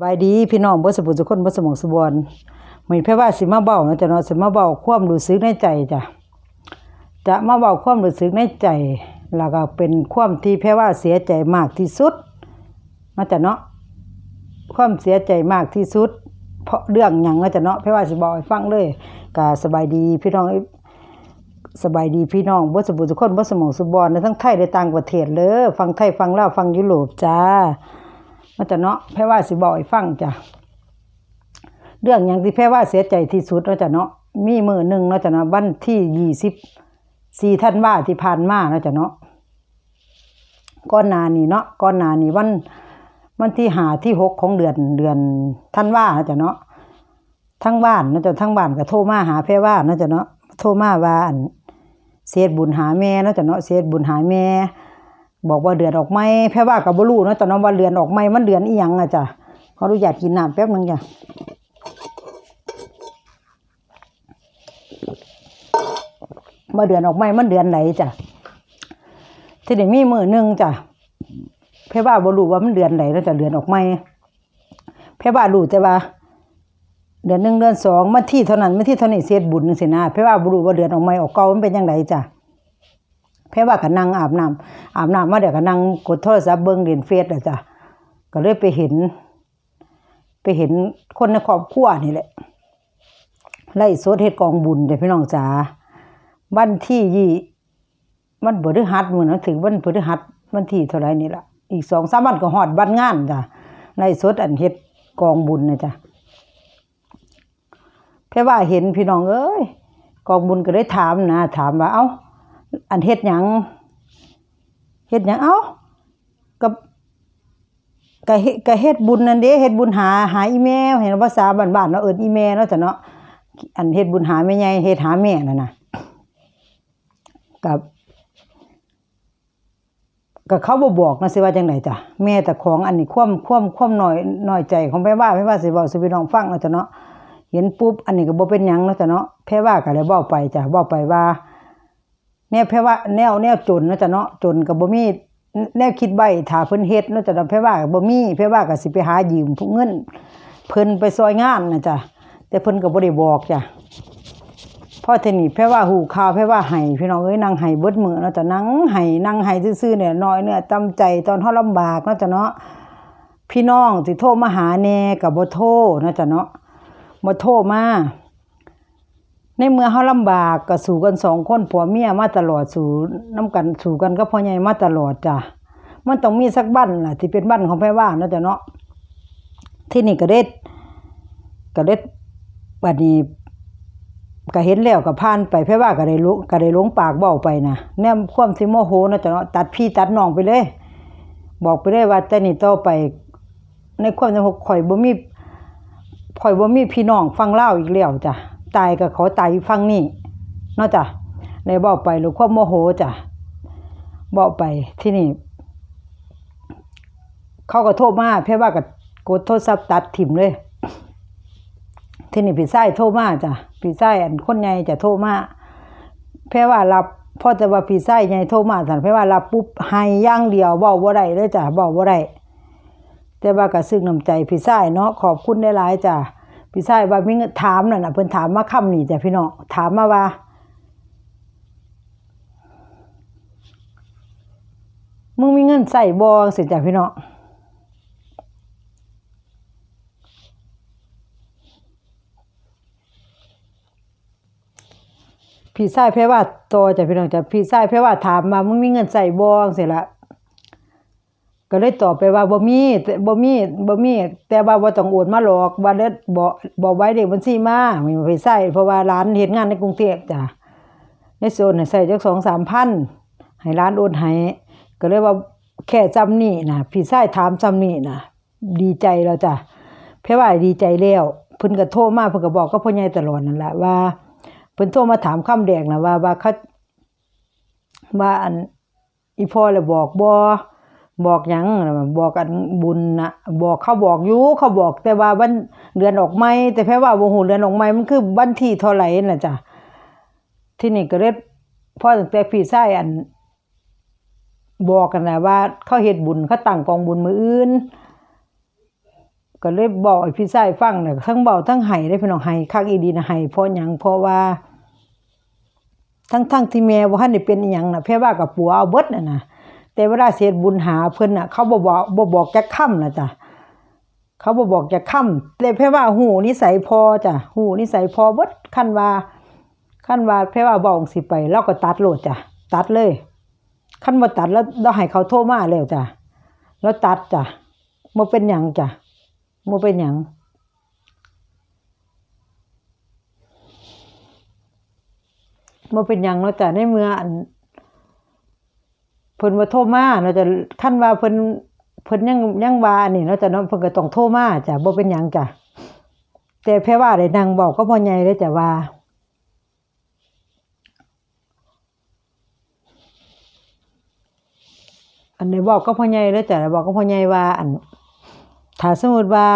บายดีพี่น้องบ่สมบูรณ์ทุกคนบ่สมองสบวนมื้อนี้แพ่ว่าสิมาเว้านะจ้ะเนาะสิมาเว้าความรู้สึกในใจจ้ะจะมาเว้าความรู้สึกในใจแล้วก็เป็นความที่แพ่ว่าเสียใจมากที่สุดนะจ้ะเนาะความเสียใจมากที่สุด เพราะเรื่องหยังนะจ้ะเนาะแพ่ว่าสิบอกให้ฟังเลยก็สบายดีพี่น้องสบายดีพี่น้องบ่สมบูรณ์ทุกคนบ่สมองสุบอนในทั้งไทยและต่างประเทศเลยฟังไทยฟังลาวฟังยุโรปจ้า มันจะเนาะแพ่ว่าสิบอกให้ฟังจ้ะเรื่องอย่างที่แพ่ว่าเสียใจที่สุดเนาะจ้ะเนาะมีมือหนึ่งเนาะจ้ะเนาะวันที่ยี่สิบสี่ท่านว่าที่ผ่านมาเนาะจ้ะเนาะก้อนหนานี่เนาะก้อนหนานี่วันวันที่หาที่หกของเดือนเดือนท่านว่าเนาะจ้ะเนาะทั้งบ้านเนาะจ้ะทั้งบ้านก็โทรมาหาแพ่ว่าเนาะจ้ะเนาะโทรมาว่าอันเสียบุญหาแม่เนาะจ้ะเนาะเสียบุญหาแม่ บอกว่าเดือนออกไหมแพ่ว่าก็บ่รู้เนาะจ้ะเนาะว่าเดือนออกไหมมันเดือนอีหยังอะจ้ะเขออนุญาตกินน้ำแป๊บนึงจ้ะมาเดือนออกไหมมันเดือนไหนจ้ะที่นี่มีมือหนึ่งจ้ะแพ่ว่าบ่รู้ว่ามันเดือนไหนเนาะจ้ะเดือนออกไหมแพ่ว่ารู้แต่ว่า เดือนหนึ่งเดือนสองมาที่เท่านั้นมาที่เท่านี้เสียบุญจังซี่นะเพราะว่าบ่รู้ว่าเดือนออกใหม่ออกเก่ามันเป็นจังไดจ้ะ เพราะว่าก็นั่งอาบน้ำอาบน้ำมาเดี๋ยวก็นั่งกดโทรศัพท์เบิ่งเล่นเฟซอะจ้ะก็เลยไปเห็น ไปเห็นคนในครอบครัวนี่แหละไล่สดเฮ็ดกองบุญเด้อพี่น้องจ๋าวันที่ยี่มันพฤหัสมื้อนั้นถึงวันพฤหัสวันที่เท่าไรนี่ละอีก2-3วันก็ฮอดวันงานจ้ะไล่สดอันเฮ็ดกองบุญนะจ้ะแค่ว่าเห็นพี่น้องเอ้ยกองบุญก็ได้ถามนะถามว่า เอ้า อันเฮ็ดหยังเฮ็ดหยังเอ้ากับก็เฮ็ดก็เฮ็ดบุญนั่นเด้เฮ็ดบุญหาหาอีแม่เห็นภาษาบ้านๆเนาะเอิ้นอีแม่เนาะจ้ะเนาะอันเฮ็ดบุญหาแม่ใหญ่เฮ็ดหาแม่นั่นน่ะกับก็เขาบ่บอกนะสิว่าจังไดจ้ะแม่แต่ของอันนี้ความความความน้อยน้อยใจของแม่ว่าแม่ว่าสิเว้าสู่พี่น้องฟังเนาะจ้ะเนาะเห็นปุ๊บอันนี้ก็บ่เป็นหยังเนาะจ้ะเนาะแพ่ว่าก็เลยเว้าไปจ้ะเว้าไปว่า แนวแพ่ว่าแนวแนวจนเนาะจ้ะเนาะจนก็บ่มีแนวคิดไว้ถ้าเพิ่นเฮ็ดเนาะจ้ะเนาะแพ่ว่าก็บ่มีแพ่ว่าก็สิไปหายืมผู้เงินเพิ่นไปซอยงานนะจ้ะแต่เพิ่นก็บ่ได้บอกจ้ะพ่อเทนี้แพ่ว่าหูข่าวแพ่ว่าให้พี่น้องเอ้ยนั่งให้เบิดมือเนาะจ้ะนั่งให้นั่งให้ซื่อๆเนี่ยน้อยเนื้อตำใจตอนเฮาลำบากเนาะจ้ะเนาะพี่น้องสิโทรมาหาแน่ก็บ่โทรเนาะจ้ะเนาะมาโทรมา ในเมื่อเฮาลำบากก็สู่กันสองคนผัวเมียมาตลอดสู่น้กันสู่กันก็พ่อใหญ่มาตลอดจ้ะมันต้องมีสักบ้านล่ะที่เป็นบ้านของแพ่ว่าเนาะจ้ะเนาะที่นี่ก็เด็ดก็เด็ดบัดนี้ก็เห็นแล้วก็ผ่านไปแพ่ว่าก็ได้ลงก็ได้ลงปากเว้าไปนะแนมความสิโมโหเนาะจ้ะเนาะตัดพี่ตัดน้องไปเลย บอกไปเลยว่าแต่นี่ต่อไป ในความสงบข่อยบ่มีข่อยบ่มีพี่น้องฟังเล่าอีกแล้วจ้ะ ตายก็เขาตายอยู่ฟังนี่เนาะจ้ะเลยบอกไปหรือความโมโหจ้ะบอกไปที่นี่ เขาก็โทรมาเพื่อว่าก็กดโทรศัพท์ตัดถิ่มเลย ที่นี่พี่ชายโทรมาจ้ะพี่ชายอันคนใหญ่จะโทรมาเพื่อว่ารับพ่อแต่ว่าพี่ชายใหญ่โทรมาสั่นเพื่อว่ารับปุ๊บให้อย่างเดียวเว้าบ่ได้เลยจ้ะเว้าบ่ได้แต่ว่าก็ซึ้งน้ำใจพี่ชายเนาะขอบคุณได้หลายๆจ้ะ พี่ชายว่ามีเงินถามนั่นน่ะเพิ่นถามมาคำนี้จ้ะพี่น้องถามมาว่ามึงมีเงินใส่บ่สิจ้ะพี่น้องพี่ชายเพว่าโตจ้ะพี่น้องจ้ะพี่ชายเพว่าถามมามึงมีเงินใส่บ่สิละ ก็เลยตอบไปว่าบ่มีแต่บ่มีบ่มี แต่ว่าบ่ต้องโอนมาหรอกว่าเด้บ่บ่ไว้เลขบัญชีมาไม่ไปใช้เพราะว่าร้านเฮ็ดงานในกรุงเทพจ้ะในโซนน่ะใช้จัก2-3,000ให้ร้านโอนให้ก็เลยว่าแค่จำนี้นะพี่ชายถามจำนี้นะดีใจแล้วจ้ะเพราะว่าดีใจแล้วเพิ่นก็โทรมาเพิ่นก็บอกกับพ่อใหญ่ตลอดนั่นแหละว่าเพิ่นโทรมาถามคำแดงนะว่าว่าเขาว่าอันอีพ่อเลยบอกบ่ บอกหยังบอกกันบุญนะบอกเขาบอกอยู่เขาบอกแต่ว่าวันเดือนออกไหมแต่แค่ว่าบ่ฮู้เดือนออกไหมมันคือวันที่เท่าไหร่น่ะจ้ะที่นี่ก็เลยพอตั้งแต่พี่ชายอัน บอกกันนะว่าเขาเฮ็ดบุญเขาตั้งกองบุญมืออื่นก็เลยบอกให้พี่ชายฟังน่ะทั้งเบาทั้งไห้ได้พี่น้องไห้คักอีดีนะไห้เพราะหยังเพราะว่า ทั้งทั้งที่แม่บ่ทันได้เป็นอีหยังน่ะแพ่ว่ากับปัวเอาเบิดน่ะนะ แต่เวลาเสียบุญหาเพิ่นน่ะ เขาบ่บอกบ่บอกจักค่ำน่ะจ้ะเขาบ่บอกจักค่ำแต่แพ่ว่าหูนิสัยพอจ้ะหูนิสัยพอเบิดคันว่าคันว่าแพ่ว่าบอกสิไปเราก็ตัดโหลดจ้ะตัดเลยคันบ่ตัดแล้วเราให้เขาโทรมาแล้วจ้ะแล้วตัดจ้ะบ่เป็นหยังจ้ะบ่เป็นหยังบ่เป็นหยังเนาะจ้ะในเมื่อ พิ่นว่าโทรมาเนาะจ้ะคันว่าเพิ่นเพิ่นยังยังว่านนี่เนาะจะเนาะเพิ่นก็ต้องโทรมาจ้ะบ่เป็นหยังจ้ะแต่แพ่ว่าได้นั่งบอกก็พ่อใหญ่เลยจ้ะว่าอันนี้บอกก็พ่อใหญ่เลยจ้ะบอกก็พ่อใหญ่ว่า อันถ้าสมมุติว่า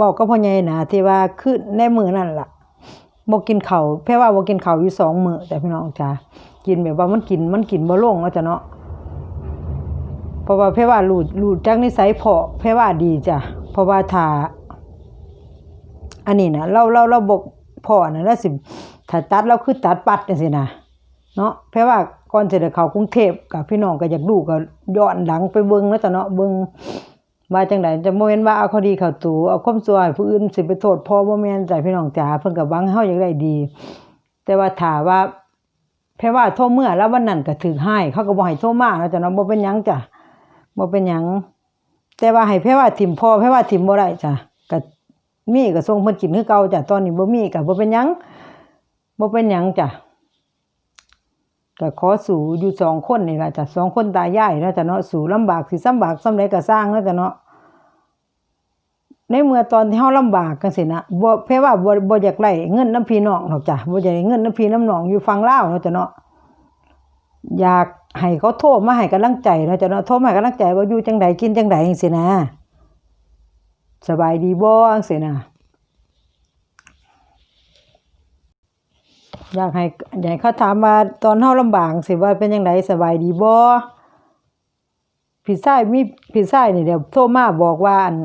บอกก็พ่อใหญ่นะที่ว่าคือในมือนั่นล่ะบ่กินเข้าแพ่ว่าบ่กินเข้าอยู่สองมือแต่พี่น้องจ้ากินแบบว่ามันกินมันกินบ่ลงเนาะจ้ะเนาะ ราะว่าแพ่ว่ารู้รู้จักนิสัยพอแพ่ว่าดีจ้ะเพราะว่าถ้าอันนี้นะเราเราเราบอกพอนะแล้วสิถ้าตัดเราคือตัดปัดจังซี่นะเนาะแพ่ว่าก่อนเสิได้เขากรุงเทพกับพี่น้องก็อยากดูก็ย้อนหลังไปเบิ่งเนาะจ้ะเนาะเบิ่งว่าจังไดจะบ่แม่นว่าเอาคดีเขาตูเอาความชั่วให้ผู้อื่นสิไปโทษพ่อบ่แม่นใจพี่น้องจ๋าเพิ่นก็หวังให้เฮาอยากได้ดี แต่ว่าถ้าว่าแพ่ว่าโทรเมื่อแล้ววันนั้นก็ถูกให้เขาก็บ่ให้โทรมาเนาะจ้ะเนาะบ่เป็นหยังจ้ะ บ่เป็นหยังแต่ว่าให้แพ่ว่าถิ่มพ่อแพ่ว่าถิ่มบ่ได้จ้ะก็มีก็ส่งเพิ่นกินคือเก่าจ้ะตอนนี้บ่มีก็บ่เป็นหยังบ่เป็นหยังจ้ะก็ขอสู่อยู่สองคนนี่ล่ะจ้ะสองคนตายายนะจ้ะเนาะสู่ลำบากสิซ้ำบากซ้ำใดก็สร้างเนาะจ้ะเนาะในเมื่อตอนที่เฮาลำบากจังซี่นะบ่แพ้ว่าบ่บ่อยากไล่เงินน้ำพี่น้องหรอกจ้ะบ่อยากได้เงินน้ำพี่น้ำน้องอยู่ฝั่งลาวเนาะจ้ะเนาะอยาก ให้เขาโทรมาให้กำลังใจนะจ้ะเนาะโทรมาให้กำลังใจว่าอยู่จังใดกินจังใดจังซี่นะสบายดีบ่จังซี่นะอยากให้อยากให้เขาถามว่าตอนเฮาลำบากสิว่าเป็นจังไดสบายดีบ่พี่ชายมีพี่ชายนี่เดี๋ยวโทรมาบอกว่าอัน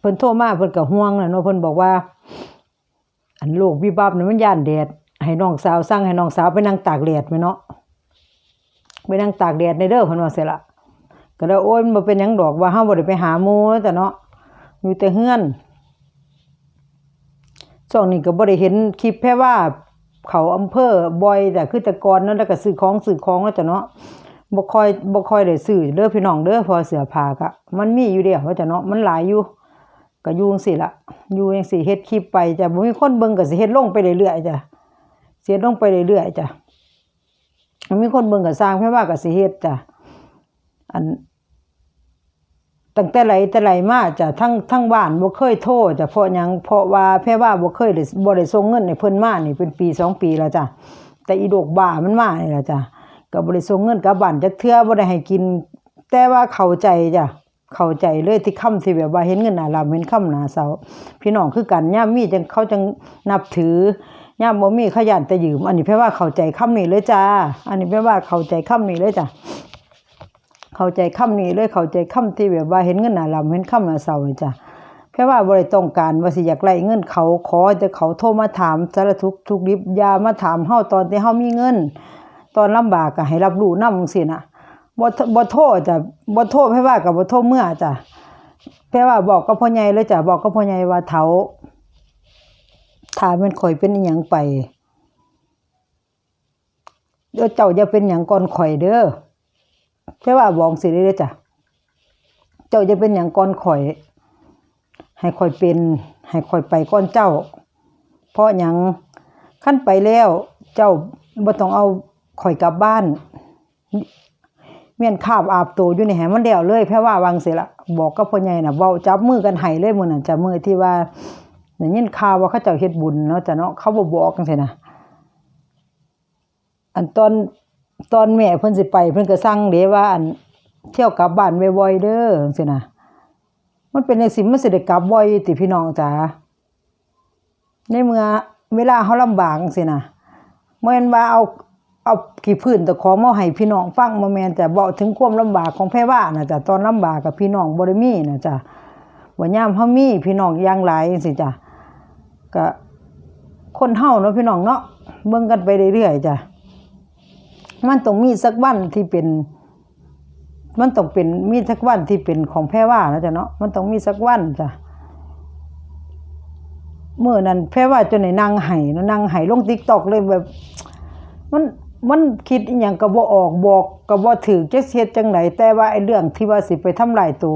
เพิ่นโทรมาเพิ่นก็ห่วงน่ะเนาะเพิ่นบอกว่า อันโรควิบัตินี่มันย่านแดดให้น้องสาวสั่งให้น้องสาวไปนั่งตากแดดแม่เนาะ ไปนั่งตากแดดในเด้อเพิ่นว่าซี่ล่ะก็เลยโอ้ยมันเป็นยังดอกว่าเฮาบ่ได้ไปหาหมู่แล้วจ้ะเนาะอยู่แต่เฮือนช่วงนี้ก็บ่ได้เห็นคลิปแค่ว่าเขาอำเภอบ่อยแต่คือแต่ก่อนเนาะแล้วก็ซื้อของซื้อของแล้วจ้ะเนาะบ่ค่อยบ่ค่อยได้ซื้อเด้อพี่น้องเด้อพอเสือผ้าก็มันมีอยู่เด้ว่าจ้ะเนาะมันหลายอยู่ก็อยู่จังซี่ล่ะอยู่จังซี่เฮ็ดคลิปไปจ้ะบ่มีคนเบิ่งก็สิเฮ็ดลงไปเรื่อยๆจ้ะเฮ็ดลงไปเรื่อยๆจ้ะ มันมีคนเบิ่งก็สร้างแพ่ว่ากับสิเฮ็ดจ้ะอันตั้งแต่ไหลแต่ไหลมาจ้ะทั้งทั้งบ้านบ่เคยโทษจ้ะเพราะหยังเพราะว่าแพ่ว่าบ่เคยได้บ่ได้ส่งเงินให้เพิ่นมานี่เป็นปีสองปีแล้วจ้ะแต่อีดอกบ้ามันมานี่ล่ะจ้ะก็บ่ได้ส่งเงินกลับบ้านจักเทื่อบ่ได้ให้กิน แต่ว่าเข้าใจจ้ะ เข้าใจเลยที่คำที่แบบว่าเห็นเงินหน้าลำเห็นคำหน้าเสาพี่น้องคือกันย่ามมีจังเขาจังนับถือย่ามบ่มีขย่านแต่ยืม อันนี้แปลว่าเข้าใจคำนี้เลยจ้า อันนี้แปลว่าเข้าใจคำนี้เลยจ้ะเข้าใจคำนี้เลยเข้าใจคำที่แบบว่าเห็นเงินหน้าลำเห็นคำหน้าเสาเลยจ้ะแค่ว่าบ่ได้ต้องการว่าสิอยากไล่เงินเขาขอแต่เขาโทรมาถามสารทุกทุกข์ดิบยามาถามเฮาตอนที่เฮามีเงิน ตอนลำบากก็ให้รับรู้นำจังซี่น่ะ บ่โทบ่โทษจ้ะบ่โทษแพ่ว่ากับบ่โทษเมื่อจ้ะแพ่ว่าบอกกับพ่อใหญ่เลยจ้ะบอกกับพ่อใหญ่ว่าเฒ่าถามันข่อยเป็นอิหยังไปเด้อเจ้าอย่าเป็นหยังก่อนข่อยเด้อแพ่ว่าบอกสิเลยเด้จ้ะเจ้าอย่าเป็นหยังก่อนข่อย ให้ข่อยเป็น ให้ข่อยไปก่อนเจ้า เพราะหยังคันไปแล้ว เจ้าบ่ต้องเอาข่อยกลับบ้าน เมียนคาบอาบโตอยู่ในแหมันแล้วเลยแพ่ว่าวางสิละบอกกับพ่อใหญ่น่ะเว้าจับมือกันให้เลยมือนั้นจ้ะมือที่ว่าได้ยินข่าวว่าเขาเจ้าเฮ็ดบุญเนาะจ้ะเนาะเขาบ่บอกจังซี่นะอันตอนตอนแม่เพิ่นสิไปเพิ่นก็สั่งเด้ว่าอันเที่ยวกลับบ้านบ่อยๆเด้อจังซี่นะมันเป็นจังซี่มันสิได้กลับบ่อยติพี่น้องจ๋าในเมื่อเวลาเฮาลำบากจังซี่นะบ่แม่นว่าเอา เอากี่พื้นแตะของมาให้พี่น้องฟังบ่แมนแต่เว้าถึงความลำบากของแพ่ว่านะจ้ะตอนลำบากกับพี่น้องบ่ได้มีนะจ้ะว่ายามเฮามีพี่น้องย่างหลายจังซี่จ้ะก็คนเฮาเนาะพี่น้องเนาะเบิ่งกันไปเรื่อยๆจ้ะมันต้องมีสักวันที่เป็น มันต้องเป็นมีสักวันที่เป็นของแพรว่านะจ๊ะเนาะมันต้องมีสักวันจ้ะเมื่อนั้นแพรว่าจนในนางไห้เนาะนางไห้ลง TikTok เลยแบบ มัน มันคิดอหย่างก็บ่ออกบอกก็บ่ถูกจักเฮ็ดจังไดแต่ว่าไอ้เรื่องที่ว่าสิไปทำลายตัว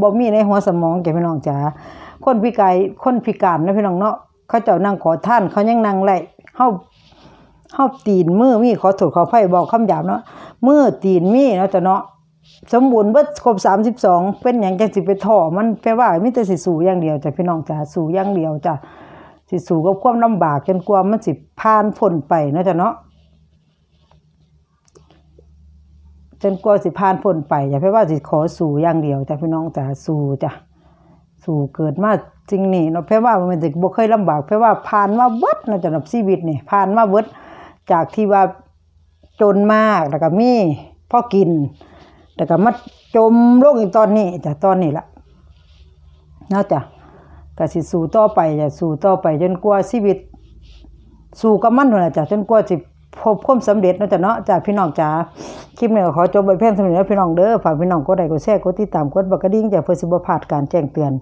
บ่มีในหัวสมองจ้ะพี่น้องจ๋าคนพิการคนพิการนะพี่น้องเนาะเขาเจ้านั่งขอท่านเขายังนั่งไล่เฮาเฮาตีนมือมีขอโทษขออภัยบอกคำหยาบเนาะมือตีนมีเนาะจ้ะเนาะสมบูรณ์เบิดครบ32เป็นหยังจังสิไปท่อมันแปลว่ามีแต่สิสู้อย่างเดียวจ้ะพี่น้องจ๋าสู้อย่างเดียวจ้ะสิสู้กับความลำบากจนกว่ามันสิผ่านพ้นไปเนาะจ้ะเนาะ จนกว่าสิผ่านพ้นไปอย่าเพื่อว่าสิขอสู่อย่างเดียวจ้ะพี่น้องจ้ะสู่จ้ะสู่เกิดมาจริงนี่เนาะเพื่อว่ามันถึงบ่เคยลำบากเพื่อว่าผ่านมาเบิดเนาะจ้ะชีวิตนี่ผ่านมาเบิดจากที่ว่าจนมากแล้วก็มีพ่อกินแล้วก็มาจมโลกอีกตอนนี้จ้ะตอนนี้ละเนาะจ้ะก็สิสู่ต่อไปจ้ะสู่ต่อไปจนกว่าชีวิตสู่กับมันนั่นแหละจ้ะจนกว่าสิ พบความสำเร็จนะจ๊ะเนาะจากพี่น้องจ๋าคลิปนี้ก็ขอจบไปเพียงเท่านี้แล้วพี่น้องเด้อฝากพี่น้องกดไลค์กดแชร์กดติดตามกดบักกระดิ่งจากเพื่อสิบพลาดการแจ้งเตือน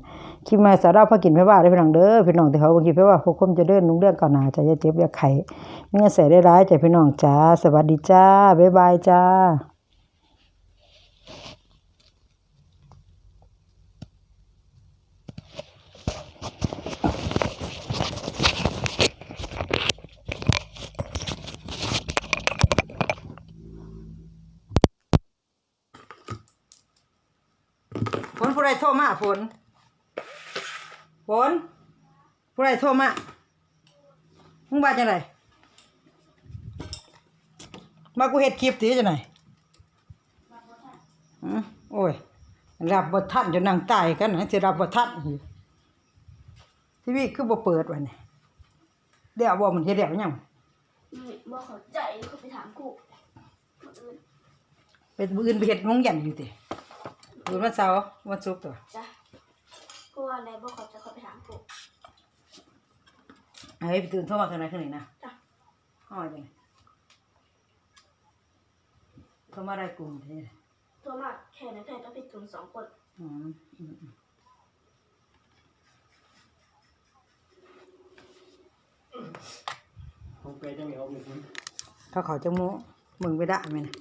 คลิปมาสาระพักกินไผว่าเด้พี่น้องเด้อพี่น้องที่เขาบางทีไผว่าพวกคมจะเดินนุ่งเรื่องก่อนหน้าจะยาเจ็บอย่าไข้มีเงินใส่ได้ร้ายจากพี่น้องจ๋าสวัสดีจ้าบ๊ายบายจ้า โทรมาฝนฝนผู้ใดโทรมามึงว่าจังไดมากูเฮ็ดคลิปตีจังไดอือโอ้ยรับบ่ทันจะนั่งตายกันนะสิรับบ่ทันอีกทีวีคือบ่เปิดวะนี่เดี๋ยวบ่มันเฮ็ดแล้วยังไม่บ่เข้าใจเขาไปถามกูคนอื่นเป็นมื้ออื่นไปเฮ็ดมงยันอยู่ติ มื้อวันเสาร์วันศุกร์ตัวจ้ะกูว่าอะไรบ่เข้าใจเขาไปถามกูไอ้ไปตื่นโทรมาเท่าไหร่ขึ้นนี่นะจ้ะอ๋อจังโทรมาได้กลุ่มเท่โทรมาแค่นั้นแค่ก็ผิดทุนสองคนอืมอืมอืมผมไปจังเหนียวมีคุณเขาเขาจะมูมึงไปด่าไหมนะ